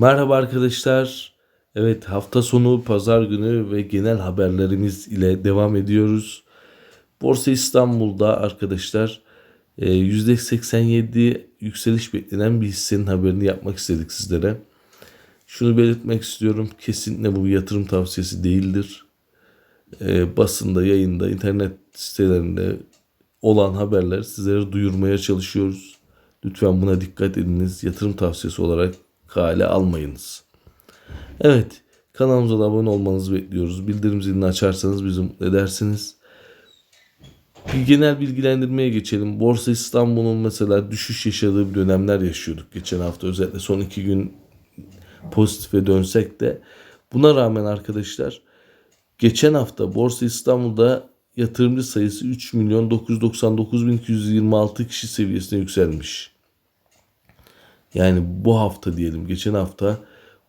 Merhaba arkadaşlar. Evet hafta sonu pazar günü ve genel haberlerimiz ile devam ediyoruz. Borsa İstanbul'da arkadaşlar e, %87 yükseliş beklenen bir hissenin haberini yapmak istedik sizlere. Şunu belirtmek istiyorum. Kesinlikle bu bir yatırım tavsiyesi değildir. E, basında, yayında, internet sitelerinde olan haberler sizlere duyurmaya çalışıyoruz. Lütfen buna dikkat ediniz. Yatırım tavsiyesi olarak kale almayınız. Evet, kanalımıza da abone olmanızı bekliyoruz. Bildirim zilini açarsanız bizi mutlu edersiniz. Bir genel bilgilendirmeye geçelim. Borsa İstanbul'un mesela düşüş yaşadığı bir dönemler yaşıyorduk geçen hafta. Özellikle son iki gün pozitife dönsek de. Buna rağmen arkadaşlar geçen hafta Borsa İstanbul'da yatırımcı sayısı 3 milyon 999 bin 226 kişi seviyesine yükselmiş. Yani bu hafta diyelim geçen hafta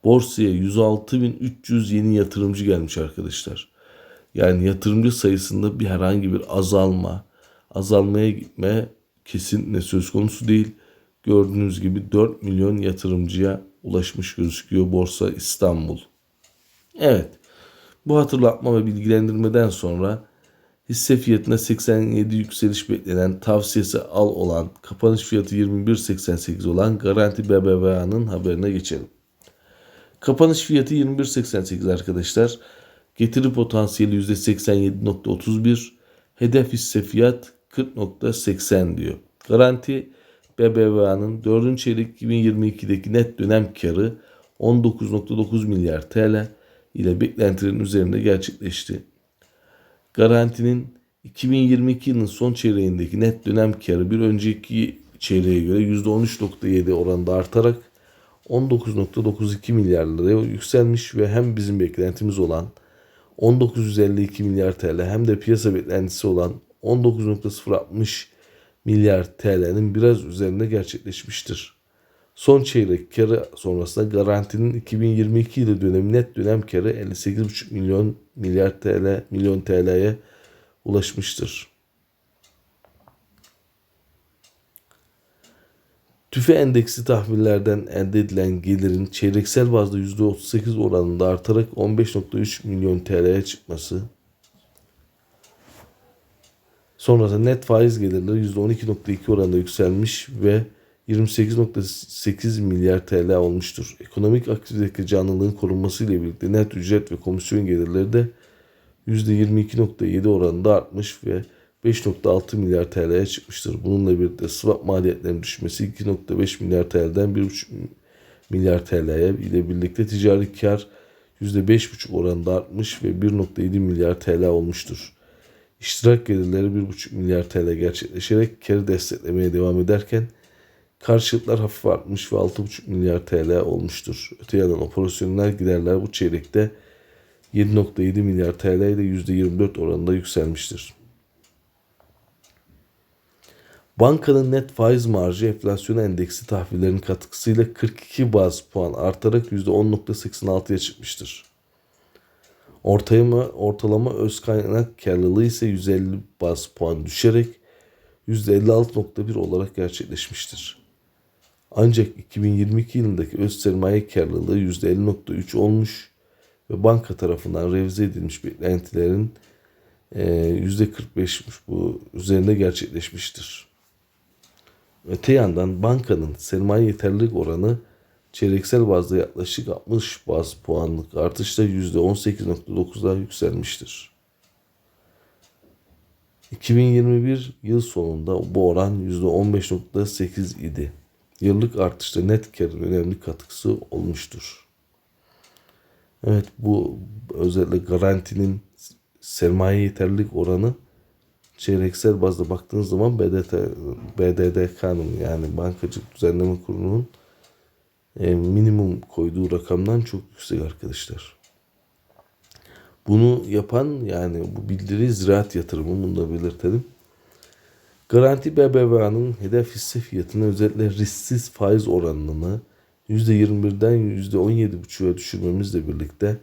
borsaya 106.300 yeni yatırımcı gelmiş arkadaşlar. Yani yatırımcı sayısında bir herhangi bir azalma, azalmaya gitme kesinlikle söz konusu değil. Gördüğünüz gibi 4 milyon yatırımcıya ulaşmış gözüküyor Borsa İstanbul. Evet. Bu hatırlatma ve bilgilendirmeden sonra hisse fiyatına 87 yükseliş beklenen tavsiyesi al olan kapanış fiyatı 21.88 olan Garanti BBVA'nın haberine geçelim. Kapanış fiyatı 21.88 arkadaşlar. Getiri potansiyeli %87.31. Hedef hisse fiyat 40.80 diyor. Garanti BBVA'nın 4. çeyrek 2022'deki net dönem karı 19.9 milyar TL ile beklentilerin üzerinde gerçekleşti. Garantinin 2022 yılının son çeyreğindeki net dönem karı bir önceki çeyreğe göre %13.7 oranında artarak 19.92 milyar liraya yükselmiş ve hem bizim beklentimiz olan 1952 milyar TL hem de piyasa beklentisi olan 19.060 milyar TL'nin biraz üzerinde gerçekleşmiştir. Son çeyrek karı sonrasında garantinin 2022 yılı dönemi net dönem karı 58,5 milyon milyar TL milyon TL'ye ulaşmıştır. TÜFE endeksi tahvillerden elde edilen gelirin çeyreksel bazda %38 oranında artarak 15.3 milyon TL'ye çıkması, sonra da net faiz gelirleri %12.2 oranında yükselmiş ve 28.8 milyar TL olmuştur. Ekonomik aktivitedeki canlılığın korunması ile birlikte net ücret ve komisyon gelirleri de %22.7 oranında artmış ve 5.6 milyar TL'ye çıkmıştır. Bununla birlikte swap maliyetlerinin düşmesi 2.5 milyar TL'den 1.5 milyar TL'ye ile birlikte ticari kar %5.5 oranında artmış ve 1.7 milyar TL olmuştur. İştirak gelirleri 1.5 milyar TL gerçekleşerek karı desteklemeye devam ederken karşılıklar hafif artmış ve 6.5 milyar TL olmuştur. Öte yandan operasyonel giderler bu çeyrekte 7.7 milyar TL ile %24 oranında yükselmiştir. Bankanın net faiz marjı enflasyon endeksi tahvillerinin katkısıyla 42 baz puan artarak %10.86'ya çıkmıştır. Ortalama, ortalama öz kaynak karlılığı ise 150 baz puan düşerek %56.1 olarak gerçekleşmiştir. Ancak 2022 yılındaki öz sermaye karlılığı %50.3 olmuş ve banka tarafından revize edilmiş beklentilerin %45'miş bu üzerinde gerçekleşmiştir. Öte yandan bankanın sermaye yeterlilik oranı çeyreksel bazda yaklaşık 60 baz puanlık artışla %18.9'a yükselmiştir. 2021 yıl sonunda bu oran %15.8 idi. Yıllık artışta net karın önemli katkısı olmuştur. Evet bu özellikle garantinin sermaye yeterlilik oranı çeyreksel bazda baktığınız zaman BDT, BDDK'nın yani Bankacılık Düzenleme Kurulu'nun e, minimum koyduğu rakamdan çok yüksek arkadaşlar. Bunu yapan yani bu bildiri ziraat yatırımı bunu da belirtelim. Garanti BBVA'nın hedef hisse fiyatını özellikle risksiz faiz oranını %21'den %17,5'a düşürmemizle birlikte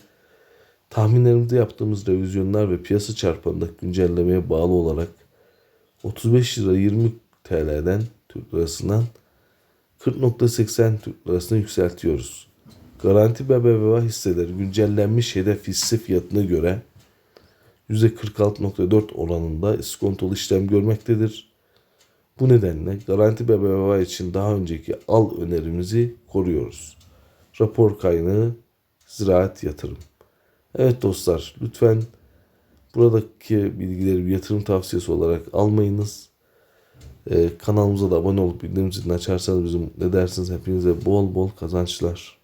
tahminlerimizde yaptığımız revizyonlar ve piyasa çarpanındaki güncellemeye bağlı olarak 35 lira 20 TL'den Türk lirasından 40.80 Türk lirasına yükseltiyoruz. Garanti BBVA hisseleri güncellenmiş hedef hisse fiyatına göre %46.4 oranında iskontolu işlem görmektedir. Bu nedenle Garanti BBVA için daha önceki al önerimizi koruyoruz. Rapor kaynağı Ziraat Yatırım. Evet dostlar lütfen buradaki bilgileri bir yatırım tavsiyesi olarak almayınız. Ee, kanalımıza da abone olup bildirim zilini açarsanız bizim ne dersiniz hepinize bol bol kazançlar.